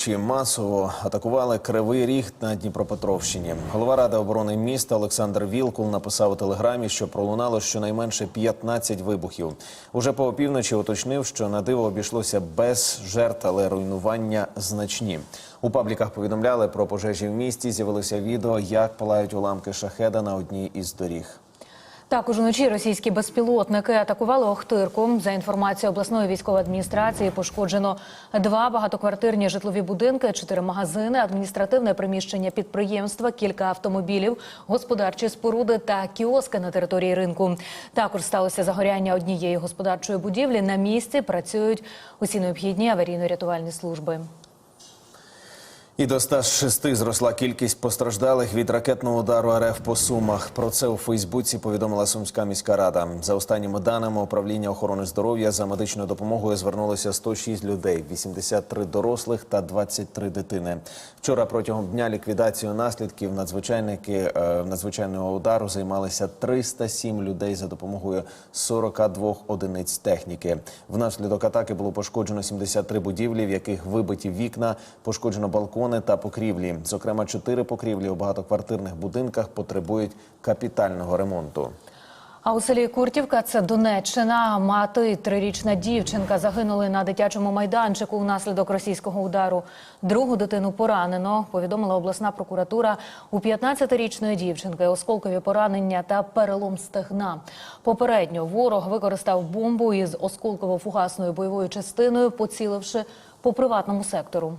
Чи масово атакували кривий ріг на Дніпропетровщині. Голова ради оборони міста Олександр Вілкул написав у телеграмі, що пролунало щонайменше 15 вибухів. Уже по опівночі уточнив, що на диво обійшлося без жертв, але руйнування значні. У пабліках повідомляли про пожежі в місті. З'явилося відео, як палають уламки шахеда на одній із доріг. Також уночі російські безпілотники атакували Охтирку. За інформацією обласної військової адміністрації, пошкоджено два багатоквартирні житлові будинки, чотири магазини, адміністративне приміщення підприємства, кілька автомобілів, господарчі споруди та кіоски на території ринку. Також сталося загоряння однієї господарчої будівлі. На місці працюють усі необхідні аварійно-рятувальні служби. І до 106 зросла кількість постраждалих від ракетного удару РФ по Сумах. Про це у Фейсбуці повідомила Сумська міська рада. За останніми даними управління охорони здоров'я за медичною допомогою звернулося 106 людей, 83 дорослих та 23 дитини. Вчора протягом дня ліквідацією наслідків надзвичайники е, надзвичайного удару займалися 307 людей за допомогою 42 одиниць техніки. Внаслідок атаки було пошкоджено 73 будівлі, в яких вибиті вікна, пошкоджено балкони та покрівлі. Зокрема, чотири покрівлі у багатоквартирних будинках потребують капітального ремонту. А у селі Куртівка це Донеччина. Мати трирічна дівчинка загинули на дитячому майданчику внаслідок російського удару. Другу дитину поранено. Повідомила обласна прокуратура. У 15-річної дівчинки осколкові поранення та перелом стегна. Попередньо ворог використав бомбу із осколково-фугасною бойовою частиною, поціливши по приватному сектору.